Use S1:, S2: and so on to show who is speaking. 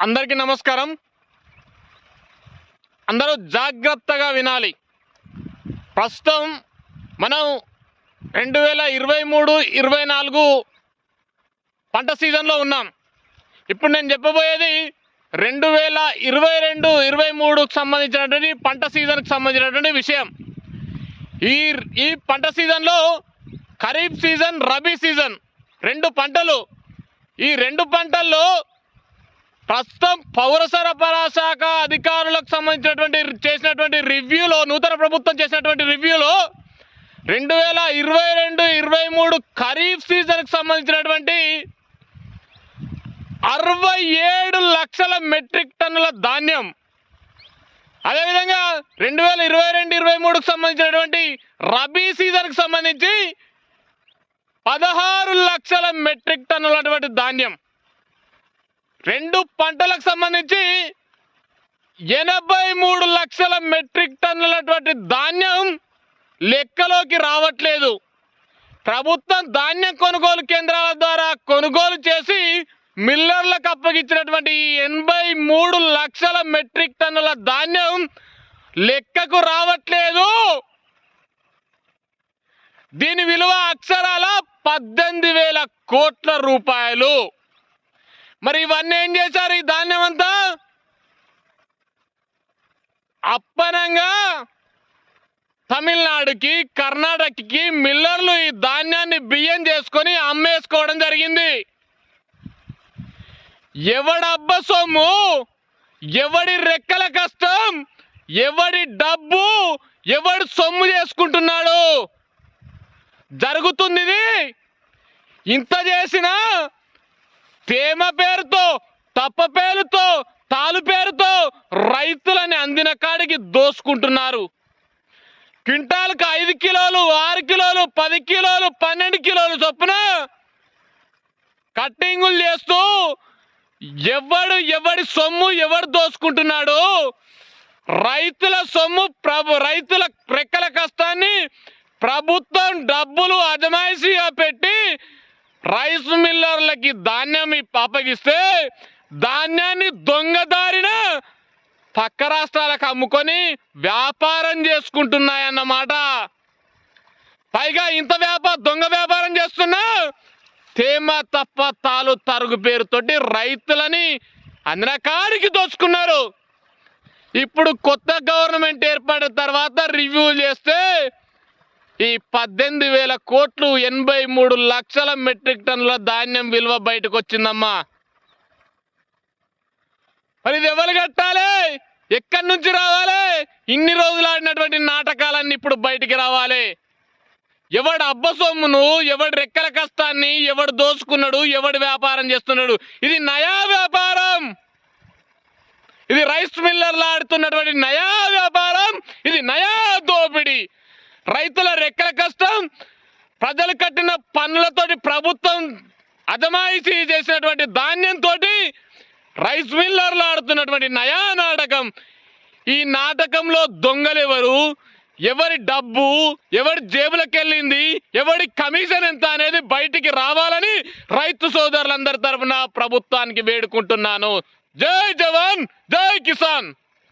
S1: అందరికీ నమస్కారం. అందరూ జాగ్రత్తగా వినాలి. ప్రస్తుతం మనం రెండు వేల ఇరవై మూడు ఇరవై నాలుగు పంట సీజన్లో ఉన్నాం. ఇప్పుడు నేను చెప్పబోయేది రెండు వేల ఇరవై రెండు ఇరవై మూడుకు సంబంధించినటువంటి పంట సీజన్కి సంబంధించినటువంటి విషయం. ఈ ఈ పంట సీజన్లో ఖరీఫ్ సీజన్ రబీ సీజన్ రెండు పంటలు. ఈ రెండు పంటల్లో ప్రస్తుతం పౌర సరఫరా శాఖ అధికారులకు సంబంధించినటువంటి చేసినటువంటి రివ్యూలో నూతన ప్రభుత్వం చేసినటువంటి రివ్యూలో రెండు వేల ఇరవై రెండు ఇరవై మూడు ఖరీఫ్ సీజన్కి సంబంధించినటువంటి అరవై ఏడు లక్షల మెట్రిక్ టన్నుల ధాన్యం. అదేవిధంగా రెండు వేల ఇరవై రెండు ఇరవై మూడుకు సంబంధించినటువంటి రబీ సీజన్కి సంబంధించి పదహారు లక్షల మెట్రిక్ టన్నులటువంటి ధాన్యం. రెండు పంటలకు సంబంధించి ఎనభై మూడు లక్షల మెట్రిక్ టన్నులటువంటి ధాన్యం లెక్కలోకి రావట్లేదు. ప్రభుత్వం ధాన్యం కొనుగోలు కేంద్రాల ద్వారా కొనుగోలు చేసి మిల్లర్లకు అప్పగించినటువంటి ఎనభై మూడు లక్షల మెట్రిక్ టన్నుల ధాన్యం లెక్కకు రావట్లేదు. దీని విలువ అక్షరాల పద్దెనిమిది వేల కోట్ల రూపాయలు. మరి ఇవన్నీ ఏం చేశారు? ఈ ధాన్యం అంతా? అప్పనంగా తమిళనాడుకి కర్ణాటకకి మిల్లర్లు ఈ ధాన్యాన్ని బియ్యం చేసుకొని అమ్మేసుకోవడం జరిగింది. ఎవడబ్బ సొమ్ము? ఎవడి రెక్కల కష్టం? ఎవడి డబ్బు? ఎవడు సొమ్ము చేసుకుంటున్నాడు? జరుగుతుంది ఇది. ఇంత చేసినా తేమ పేరుతో తప్ప పేరుతో తాలు పేరుతో రైతులని అందిన కాడికి దోసుకుంటున్నారు. క్వింటాల్కి ఐదు కిలోలు ఆరు కిలోలు పది కిలోలు పన్నెండు కిలోలు చొప్పున కట్టింగులు చేస్తూ ఎవడు ఎవడి సొమ్ము ఎవడు దోసుకుంటున్నాడు రైతుల సొమ్ము ప్రభు రైతుల రెక్కల కష్టాన్ని ప్రభుత్వం డబ్బులు అజమాయిషీగా పెట్టి రైస్ మిల్లర్లకి ధాన్యం అప్పగిస్తే ధాన్యాన్ని దొంగదారిన పక్క రాష్ట్రాలకు అమ్ముకొని వ్యాపారం చేసుకుంటున్నాయన్నమాట. పైగా ఇంత వ్యాపార దొంగ వ్యాపారం చేస్తున్నా తేమ తప్ప తాలు తరుగు పేరుతోటి రైతులని అందరకాడికి దోచుకున్నారు. ఇప్పుడు కొత్త గవర్నమెంట్ ఏర్పడిన తర్వాత రివ్యూ చేస్తే ఈ పద్దెనిమిది వేల కోట్లు ఎనభై మూడు లక్షల మెట్రిక్ టన్నుల ధాన్యం విలువ బయటకు వచ్చిందమ్మా మరి ఇది ఎవరు కట్టాలి? ఎక్కడి నుంచి రావాలి? ఇన్ని రోజులు ఆడినటువంటి నాటకాలన్నీ ఇప్పుడు బయటికి రావాలి. ఎవడు అబ్బ సొమ్మును ఎవడు రెక్కల కష్టాన్ని ఎవడు దోచుకున్నాడు ఎవడు వ్యాపారం చేస్తున్నాడు. ఇది నయా వ్యాపారం. ఇది రైస్ మిల్లర్లు ఆడుతున్నటువంటి నయా వ్యాపారం. ఇది నయా దోపిడీ. రైతుల ప్రజలు కట్టిన పనులతోటి ప్రభుత్వం అజమాయిషీ చేసినటువంటి ధాన్యంతో రైస్ మిల్లర్లు ఆడుతున్నటువంటి నయా నాటకం. ఈ నాటకంలో దొంగలెవరు? ఎవరి డబ్బు? ఎవరి జేబులకు వెళ్ళింది ఎవరి కమిషన్ ఎంత అనేది బయటికి రావాలని రైతు సోదరులందరి తరఫున ప్రభుత్వానికి వేడుకుంటున్నాను. జై జవాన్ జై కిసాన్.